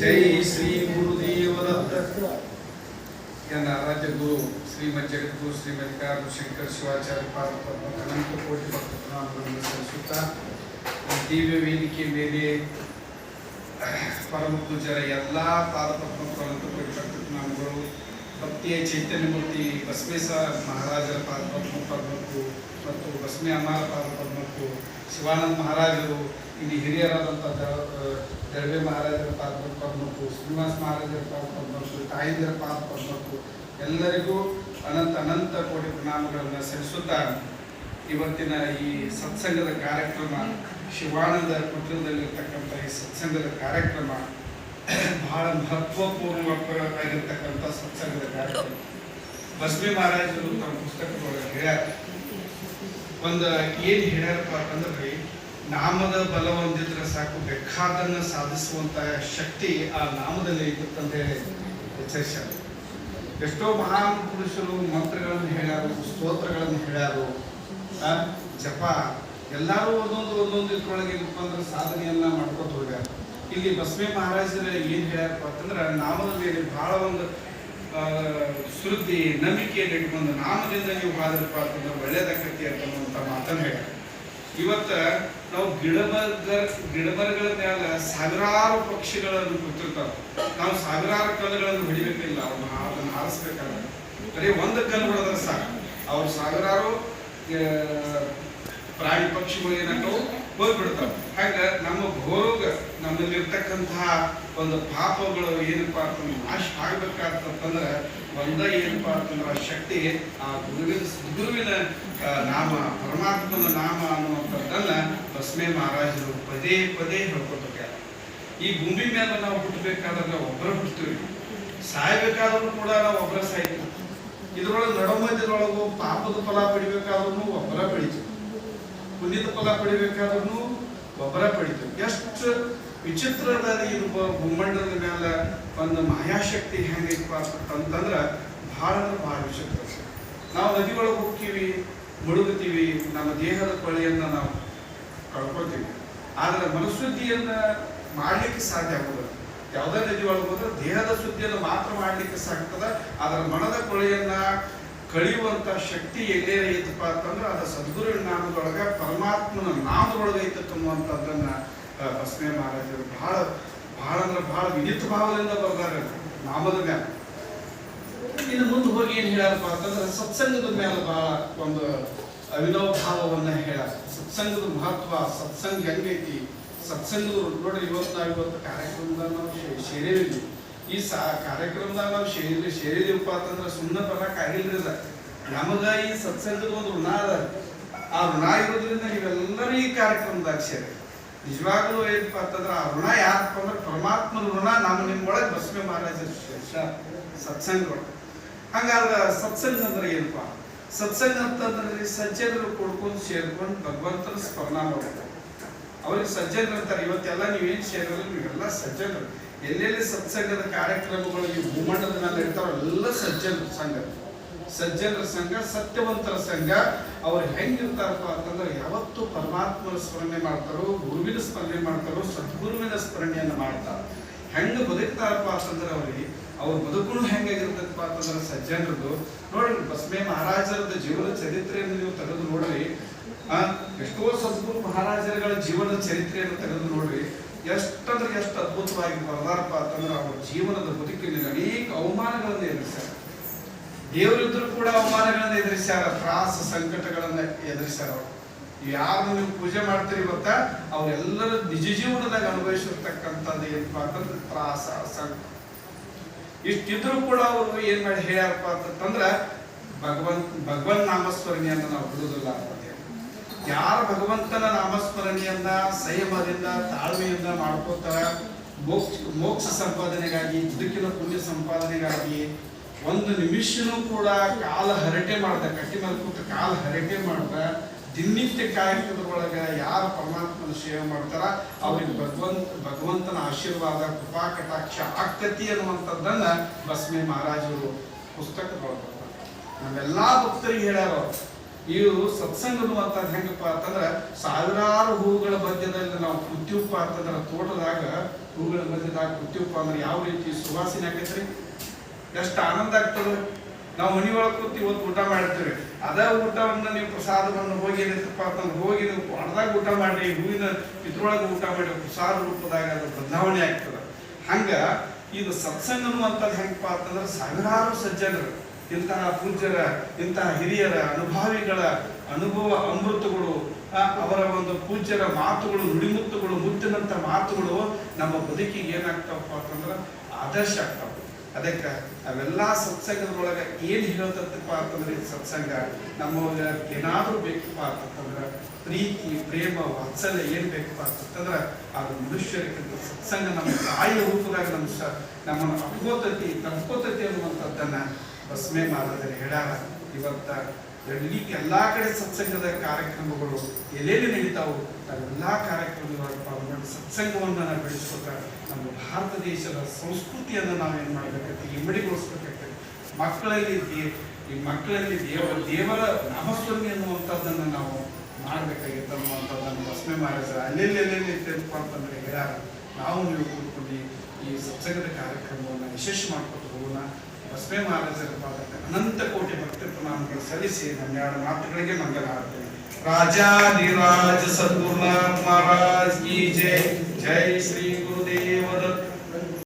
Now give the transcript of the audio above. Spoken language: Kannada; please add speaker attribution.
Speaker 1: ಜೈ ಶ್ರೀ ಗುರುದೇವದತ್ತ ನನ್ನ ಆರಾಧ್ಯ ಗುರು ಶ್ರೀಮದ್ ಜಗದ್ಗುರು ಶ್ರೀ ಮಲ್ಲಿಕಾರ್ಜುನ ಶಂಕರ ಶಿವಾಚಾರ್ಯ ಪಾದಪದ್ಮ ಅನಂತ ಕೋಟಿ ಭಕ್ತ ಪ್ರಣಾಮಗಳನ್ನು ಸಲ್ಲಿಸುತ್ತಾ ದಿವ್ಯ ವೇದಿಕೆ ಮೇಲೆ, ಪರಮ ಪೂಜರ ಎಲ್ಲ ಪಾದ ಪದ್ಮಕ್ಕೂ ಅನಂತ ಕೋಟಿ ಭಕ್ತ ಪ್ರಣಾಮಗಳು ಭಕ್ತಿಯ ಚೈತನ್ಯ ಮೂರ್ತಿ ಬಸವೇಶ್ವರ ಮಹಾರಾಜರ ಪಾದ ಪದ್ಮ ಪದ್ಮಕ್ಕೂ ಮತ್ತು ಬಸವೇ ಅಮ್ಮಾರ ಪಾದ ಪದ್ಮಕ್ಕೂ ಶಿವಾನಂದ ಮಹಾರಾಜರು ಇಲ್ಲಿ ಹಿರಿಯರಾದಂಥ ದಳವೆ ಮಹಾರಾಜರ ಪಾದ ಕೊಡಬೇಕು ಶ್ರೀನಿವಾಸ ಮಹಾರಾಜರ ಪಾದ ಕೊಡಬೇಕು ತಾಯಿದರ ಪಾದ ಕೊಡಬೇಕು ಎಲ್ಲರಿಗೂ ಅನಂತ ಅನಂತ ಕೋಟಿ ಪ್ರಣಾಮಗಳನ್ನು ಸಲ್ಲಿಸುತ್ತಾ ಇವತ್ತಿನ ಈ ಸತ್ಸಂಗದ ಕಾರ್ಯಕ್ರಮ, ಶಿವಾನಂದ ಕುಟುಂಬದಲ್ಲಿರ್ತಕ್ಕಂಥ ಈ ಸತ್ಸಂಗದ ಕಾರ್ಯಕ್ರಮ, ಬಹಳ ಮಹತ್ವಪೂರ್ಣವಾಗಿರ್ತಕ್ಕಂಥ ಸತ್ಸಂಗದ ಕಾರ್ಯಕ್ರಮ. ಬಸವಿ ಮಹಾರಾಜರು ತಮ್ಮ ಪುಸ್ತಕದೊಳಗೆ ಹೇಳ್ಯಾರ. ಒಂದು ಏನು ಹೇಳ್ಯಾರಪ್ಪ ಅಂತಂದ್ರೆ ನಾಮದ ಬಲ ಹೊಂದಿದ್ರೆ ಸಾಕು ಬೇಕಾದನ್ನ ಸಾಧಿಸುವಂತ ಶಕ್ತಿ ಆ ನಾಮದಲ್ಲಿ ಇರುತ್ತಂತ ಹೇಳಿ ಎಚ್ಚರಿಸ್ಯಾರ. ಎಷ್ಟೋ ಮಹಾನ್ ಪುರುಷರು ಮಂತ್ರಗಳನ್ನು ಹೇಳ್ಯಾರು, ಸ್ತೋತ್ರಗಳನ್ನು ಹೇಳ್ಯಾರು. ಜಪ, ಎಲ್ಲರೂ ಒಂದೊಂದು ಒಂದೊಂದು ಇದ್ರೊಳಗೆ ಏನಪ್ಪ ಅಂದ್ರೆ ಸಾಧನೆಯನ್ನ ಮಾಡ್ಕೊತ ಹೋಗ್ಯಾರ. ಇಲ್ಲಿ ಬಸವೇ ಮಹಾರಾಜರ ಏನ್ ಹೇಳ್ಯಾರಪ್ಪ ಅಂತಂದ್ರೆ, ನಾಮದ ಮೇಲೆ ಬಹಳ ಒಂದು ಶ್ರದ್ಧೆ ನಂಬಿಕೆಯನ್ನು ಇಟ್ಕೊಂಡು ನಾಮದಿಂದ ನೀವು ಬಾದ್ರಪ್ಪ ಅಂತಂದ್ರೆ ಒಳ್ಳೇದಾಗತಿ ಅಂತ ಮಾತನ್ನು ಹೇಳ್ಯಾರ. ಇವತ್ತ ನಾವು ಗಿಡಮರ್ಗ, ಗಿಡಮರಗಳ ಮ್ಯಾಲ ಸಾವಿರಾರು ಪಕ್ಷಿಗಳನ್ನು ಕೂತಿರ್ತಾವ. ನಾವು ಸಾವಿರಾರು ಕಲ್ಲುಗಳನ್ನು ಹೊಡಿಬೇಕಿಲ್ಲ ಅವ್ರನ್ನ ಅದನ್ನ ಹಾರಿಸ್ಬೇಕಾದ್ರೆ. ಬರೀ ಒಂದು ಕಲ್ಲು ಹೊಡೆದ್ರೆ ಸಾಕು. ಅವ್ರು ಸಾವಿರಾರು ಪ್ರಾಣಿ ಪಕ್ಷಿಗಳು ಏನಾದ್ರು ಹೋಗ್ಬಿಡ್ತಾವ. ಹಾಗ ನಮ್ಮ ಭೋಗ ನಮ್ಮಲ್ಲಿರ್ತಕ್ಕಂತಹ ಒಂದು ಪಾಪಗಳು ಏನಪ್ಪ ಅಂತಂದ್ರೆ ನಾಶ ಆಗ್ಬೇಕಾಗ್ತಂದ್ರೆ ಒಂದ ಏನಪ್ಪ ಅಂತಂದ್ರೆ ಆ ಶಕ್ತಿ, ಆ ಗುರುವಿನ ಗುರುವಿನ ನಾಮ, ಪರಮಾತ್ಮನ ನಾಮ ಅನ್ನುವಂಥದ್ದನ್ನ ಬಸ್ಮೇ ಮಹಾರಾಜರು ಪದೇ ಪದೇ ಹೇಳ್ಕೊಟ್ಟಿದ್ದಾರೆ. ಈ ಭೂಮಿ ಮೇಲೆ ನಾವು ಹುಟ್ಟಬೇಕಾದ್ರೆ ಒಬ್ಬರ ಹುಟ್ತೀವಿ ಸಾಯ್ಬೇಕಾದ್ರೂ ಕೂಡ ನಾವು ಒಬ್ಬರ ಸಾಯ್ತೀವಿ. ಇದ್ರೊಳಗೆ ನಡಮಧ್ಯದೊಳಗು ಪಾಪದ ಫಲ ಪಡಿಬೇಕಾದ್ರೂ ಒಬ್ಬರ ಪಡಿತೀವಿ ಪುಣ್ಯದ ಫಲ ಪಡಿಬೇಕಾದ್ರೂ ಒಬ್ಬರ ಪಡಿತು. ಎಷ್ಟು ವಿಚಿತ್ರದ ಇರುವ ಭೂಮಂಡಲದ ಮೇಲೆ ಒಂದು ಮಾಯಾಶಕ್ತಿ ಹೆಂಗೈತಪ್ಪ ಅಂತಂದ್ರೆ ಭಾಳ ಅಂದ್ರೆ ಭಾಳ ವಿಚಿತ್ರ ನಾವು ನದಿ ಒಳಗೆ ಹೋಗ್ತೀವಿ, ಮುಳುಗುತ್ತೀವಿ, ನಮ್ಮ ದೇಹದ ಕೊಳೆಯನ್ನು ನಾವು ಕಳ್ಕೊತೀವಿ ಆದರೆ ಮನಶುದ್ಧಿಯನ್ನ ಮಾಡ್ಲಿಕ್ಕೆ ಸಾಧ್ಯ ಆಗೋದಿಲ್ಲ. ಯಾವುದೇ ನದಿ ಒಳಗೆ ಹೋದ್ರೆ ದೇಹದ ಶುದ್ಧಿಯನ್ನು ಮಾತ್ರ ಮಾಡ್ಲಿಕ್ಕೆ ಸಾಕ್ತದೆ ಅದರ ಮನದ ಕೊಳೆಯನ್ನ ಕಳೆಯುವಂತ ಶಕ್ತಿ ಎಲ್ಲೇ ಐತಪ್ಪ ಅಂತಂದ್ರೆ ಅದು ಸದ್ಗುರು ನಾಮದೊಳಗೆ ಪರಮಾತ್ಮನ ನಾಮದೊಳಗೆ ಇತ್ತು ಅನ್ನುವಂಥದ್ದನ್ನ ಬಸವೇ ಮಹಾರಾಜರು ಬಹಳ ಬಹಳ ಅಂದ್ರೆ ಬಹಳ ವಿನಿತ ಭಾವದಿಂದ ಬರ್ತಾರೆ ನಾಮದ ಮ್ಯಾಲ. ಇನ್ನು ಮುಂದೆ ಹೋಗಿ ಏನು ಹೇಳಪ್ಪ ಅಂತಂದ್ರೆ ಸತ್ಸಂಗದ ಮೇಲೆ ಬಹಳ ಒಂದು ಅವಿನವ ಭಾವವನ್ನ ಹೇಳ ಸತ್ಸಂಗದ ಮಹತ್ವ, ಸತ್ಸಂಗ ಹೆಂಗೈತಿ? ಸತ್ಸಂಗದ ನೋಡ್ರಿ, ಇವತ್ತು ನಾವು ಇವತ್ತು ಕಾರ್ಯಕ್ರಮದ ನಾವು ಸೇರೇವಿ ಈ ಸಾ ಕಾರ್ಯಕ್ರಮದಾಗ ನಾವು ಸೇರಿ ಸೇರಿದೀವಪ್ಪ ಅಂತಂದ್ರೆ ಸುಮ್ಮನೆ ಬರಕ್ ಆಗಿಲ್ರಿ ಅದ. ನಮಗ ಈ ಸತ್ಸಂಗದ ಒಂದು ಋಣ ಅದ. ಆ ಋಣ ಇರೋದ್ರಿಂದ ನೀವೆಲ್ಲರೂ ಈ ಕಾರ್ಯಕ್ರಮದಾಗ ಸೇರಿ. ನಿಜವಾಗ್ಲೂ ಏನಪ್ಪ ಅಂತಂದ್ರೆ ಆ ಋಣ ಯಾಕಪ್ಪ ಅಂದ್ರೆ ಪರಮಾತ್ಮನ ಋಣ ನಮ್ಮ ನಿಮ್ಮೊಳಗೆ ಬಸವೆ ಮಹಾರಾಜರ ಶ- ಸತ್ಸಂಗ ಒಳಗೆ. ಹಂಗಾದ್ರೆ ಸತ್ಸಂಗ ಅಂದ್ರೆ ಏನಪ್ಪ? ಸತ್ಸಂಗ ಅಂತಂದ್ರೆ ಸಜ್ಜನರು ಕೊಡ್ಕೊಂಡು ಸೇರ್ಕೊಂಡು ಭಗವಂತನ ಸ್ಮರಣ ಮಾಡ್ತಾರೆ ಅವ್ರಿಗೆ ಸಜ್ಜನರು ಅಂತಾರೆ, ಇವತ್ತೆಲ್ಲ ನೀವೇನ್ ಸೇರಲ್ಲ, ನೀವೆಲ್ಲ ಸಜ್ಜನರು. ಎಲ್ಲೆಲ್ಲಿ ಸತ್ಸಂಗದ ಕಾರ್ಯಕ್ರಮಗಳು ಈ ಭೂಮಂಡದ ಮೇಲೆ ಇರ್ತಾವ ಎಲ್ಲ ಸಜ್ಜನರ ಸಂಘ. ಸಜ್ಜನರ ಸಂಘ, ಸತ್ಯವಂತರ ಸಂಘ, ಅವ್ರು ಹೆಂಗಿರ್ತಾರಪ್ಪ ಅಂತಂದ್ರೆ ಯಾವತ್ತು ಪರಮಾತ್ಮನ ಸ್ಮರಣೆ ಮಾಡ್ತಾರೋ, ಗುರುವಿನ ಸ್ಮರಣೆ ಮಾಡ್ತಾರೋ, ಸದ್ಗುರುವಿನ ಸ್ಮರಣೆಯನ್ನು ಮಾಡ್ತಾರ. ಹೆಂಗ ಬದುಕ್ತಾರಪ್ಪ ಅಂತಂದ್ರೆ ಅವ್ರಿಗೆ ಅವ್ರ ಬದುಕು ಹೆಂಗಾಗಿರ್ತದಪ್ಪ ಅಂತಂದ್ರೆ ಸಜ್ಜನರದು ನೋಡ್ರಿ ಬಸವೇ ಮಹಾರಾಜರದ ಜೀವನ ಚರಿತ್ರೆಯನ್ನು ನೀವು ತೆಗೆದು ನೋಡ್ರಿ ಎಷ್ಟೋ ಸದ್ಗುರು ಮಹಾರಾಜರುಗಳ ಜೀವನ ಚರಿತ್ರೆಯನ್ನು ತೆಗೆದು ನೋಡ್ರಿ ಎಷ್ಟಂದ್ರೆ ಎಷ್ಟು ಅದ್ಭುತವಾಗಿ ಬರ್ಲಾರಪ್ಪ ಅಂತಂದ್ರೆ ಅವ್ರ ಜೀವನದ ಬದುಕಿನಲ್ಲಿ ಅನೇಕ ಅವಮಾನಗಳನ್ನು ಎದುರಿಸ್ಯಾರ. ದೇವರಿದ್ರು ಕೂಡ ಅವಮಾನಗಳನ್ನ ಎದುರಿಸ್ಯಾರ, ತ್ರಾಸ ಸಂಕಟಗಳನ್ನ ಎದುರಿಸ್ಯಾರ ಅವರು. ಯಾರು ನೀವು ಪೂಜೆ ಮಾಡ್ತೀರಿ ಗೊತ್ತಾ? ಅವರೆಲ್ಲರ ನಿಜ ಜೀವನದಾಗ ಅನುಭವಿಸಿರ್ತಕ್ಕಂಥದ್ದು ಏನಪ್ಪ ಅಂತಂದ್ರೆ ತ್ರಾಸ, ಸಂಕಟ. ಇಷ್ಟಿದ್ರು ಕೂಡ ಅವರು ಏನ್ ಮಾಡಿ ಹೇಳ್ಯಾರಪ್ಪ ಅಂತಂದ್ರ ಭಗವಂತ ಭಗವನ್ ನಾಮಸ್ಮರಣೆಯನ್ನು ನಾವು ಬಿಡುವುದಿಲ್ಲ. ಯಾರ ಭಗವಂತನ ನಾಮಸ್ಮರಣೆಯನ್ನ ಸಂಯಮದಿಂದ ತಾಳ್ಮೆಯಿಂದ ಮಾಡ್ಕೋತಾರ ಮೋಕ್ಷ ಮೋಕ್ಷ ಸಂಪಾದನೆಗಾಗಿ, ಬದುಕಿನ ಪುಣ್ಯ ಸಂಪಾದನೆಗಾಗಿ ಒಂದು ನಿಮಿಷನೂ ಕೂಡ ಕಾಲ ಹರಟೆ ಮಾಡ್ದ, ಕಟ್ಟಿ ಮೇಲೆ ಕಾಲ ಹರಟೆ ಮಾಡ್ದ, ದಿನನಿತ್ಯ ಕಾಯಕದೊಳಗ ಯಾರು ಪರಮಾತ್ಮನ ಸೇವೆ ಮಾಡ್ತಾರ ಅವ್ರಿಗೆ ಭಗವಂತ, ಭಗವಂತನ ಆಶೀರ್ವಾದ, ಕೃಪಾ, ಕಟಾಕ್ಷ ಆಕತಿ ಅನ್ನುವಂಥದ್ದನ್ನ ಬಸ್ಮೆ ಮಹಾರಾಜರು ಪುಸ್ತಕದೊಳಗೆ. ನಾವೆಲ್ಲಾ ಭಕ್ತರಿಗೆ ಹೇಳ್ಯಾರ. ಇವು ಸತ್ಸಂಗ ಅನ್ನುವಂಥದ್ದು ಹೆಂಗಪ್ಪ ಅಂತಂದ್ರೆ ಸಾವಿರಾರು ಹೂಗಳ ಮಧ್ಯದಲ್ಲಿ ನಾವು ಕುತ್ಯುಪ್ಪ ಅಂತಂದ್ರೆ ತೋಟದಾಗ ಹೂಗಳ ಮಧ್ಯದಾಗ ಕುತ್ಯುಪ್ಪ ಅಂದ್ರೆ ಯಾವ ರೀತಿ ಸುವಾಸನೆ ಆಕೈತ್ರಿ? ಎಷ್ಟು ಆನಂದ ಆಗ್ತದೆ. ನಾವು ಮನೆಯೊಳಗೆ ಕೂತಿ ಕೂತು ಇವತ್ತು ಊಟ ಮಾಡಿರ್ತೀವಿ. ಅದೇ ಊಟವನ್ನು ನೀವು ಪ್ರಸಾದವನ್ನು ಹೋಗಿ ಏನಿತ್ತಪ್ಪ ಅಂತಂದ್ರೆ ಹೋಗಿ ನೀವು ಹೊಡೆದಾಗ ಊಟ ಮಾಡಿ ಹೂವಿನ ಇದ್ರೊಳಗೆ ಊಟ ಮಾಡಿ ಪ್ರಸಾದ ರೂಪದಾಗ ಅದು ಬದಲಾವಣೆ ಆಗ್ತದೆ. ಹಂಗ ಇದು ಸತ್ಸಂಗ ಅನ್ನುವಂಥದ್ದು ಹೆಂಗಪ್ಪ ಅಂತಂದ್ರೆ ಸಾವಿರಾರು ಸಜ್ಜನರು. ಇಂತಹ ಪೂಜ್ಯರ, ಇಂತಹ ಹಿರಿಯರ ಅನುಭಾವಿಗಳ ಅನುಭವ ಅಮೃತಗಳು ಅವರ ಒಂದು ಪೂಜ್ಯರ ಮಾತುಗಳು, ನುಡಿಮುತ್ತುಗಳು ಮುತ್ತಿನಂಥ ಮಾತುಗಳು ನಮ್ಮ ಬದುಕಿಗೆ ಏನಾಗ್ತಾವಪ್ಪ ಅಂತಂದ್ರೆ ಆದರ್ಶ ಆಗ್ತಾವ. ಅದಕ್ಕೆ ಅವೆಲ್ಲ ಸತ್ಸಂಗದೊಳಗೆ ಏನು ಹೇಳ್ತಪ್ಪ ಅಂತಂದ್ರೆ ಈ ಸತ್ಸಂಗ. ನಮ್ಮ ಏನಾದರೂ ಬೇಕಪ್ಪ ಅಂತಂದ್ರೆ ಪ್ರೀತಿ, ಪ್ರೇಮ, ವಾತ್ಸಲ್ಯ ಏನು ಬೇಕಪ್ಪ ಅಂತಂದ್ರೆ ಅದು ಮನುಷ್ಯರಿಗಿಂತ ಸತ್ಸಂಗ ನಮ್ಮ ತಾಯಿಯ ರೂಪದಾಗ ನಮ್ಮ ನಮ್ಮನ್ನು ಅಪ್ಕೋತತಿ, ತಪ್ಕೋತತಿ ಅನ್ನುವಂಥದ್ದನ್ನ ಬಸ್ಮೆ ಮಾರ್ಗದಲ್ಲಿ ಹೇಳ್ಯಾರ ಇವತ್ತ ಎಲ್ಲಿ ಎಲ್ಲಾ ಕಡೆ ಸತ್ಸಂಗದ ಕಾರ್ಯಕ್ರಮಗಳು ಎಲ್ಲೆಲ್ಲಿ ನಡೀತಾವು ಎಲ್ಲಾ ಕಾರ್ಯಕ್ರಮಗಳ ಪಾಲ್ಗೊಂಡು ಸತ್ಸಂಗವನ್ನು ನಾವು ಬೆಳೆಸ್ಕೊತ ನಮ್ಮ ಭಾರತ ದೇಶದ ಸಂಸ್ಕೃತಿಯನ್ನು ನಾವು ಏನ್ ಮಾಡ್ಬೇಕಂತ ಇಮ್ಮಡಿಗೊಳಿಸ್ಬೇಕಾಗ್ತದೆ ಮಕ್ಕಳಲ್ಲಿ ದೇ- ಈ ಮಕ್ಕಳಲ್ಲಿ ದೇವ, ದೇವರ ನಾಮಸ್ವಾಮಿ ಅನ್ನುವಂಥದ್ದನ್ನು ನಾವು ಮಾಡ್ಬೇಕಾಗಿತ್ತು ಅನ್ನುವಂಥದ್ದನ್ನು ಬಸ್ಮೆ ಮಾಡಿದ್ರೆ ಅಲ್ಲೆಲ್ಲೆಲ್ಲೆಲ್ಲಿ ಎಲ್ಲೆಲ್ಲಿ ಅಂತಂದರೆ ಹೇಳ್ಯಾರ ನಾವು ನೀವು ಕೂತ್ಕೊಂಡು ಈ ಸತ್ಸಂಗದ ಕಾರ್ಯಕ್ರಮವನ್ನು ಯಶಸ್ವಿ ಮಾಡ್ಕೊತ ಹೋಗೋಣ. ಬಸವೇ ಮಹಾರಾಜರ ಪಾದಕ್ಕೆ ಅನಂತ ಕೋಟಿ ಭಕ್ತಿ ಪ್ರಣಾಮಗಳು ಸಲ್ಲಿಸಿ ನನ್ನ ಎರಡು ಮಾತುಗಳಿಗೆ ಮಂಗಲ ಹಾಡ್ತೇನೆ ರಾಜಾಧಿರಾಜ ಸದ್ಗುರುನಾಥ್ ಮಹಾರಾಜ್ ಕಿ ಜೈ ಜೈ ಶ್ರೀ ಗುರು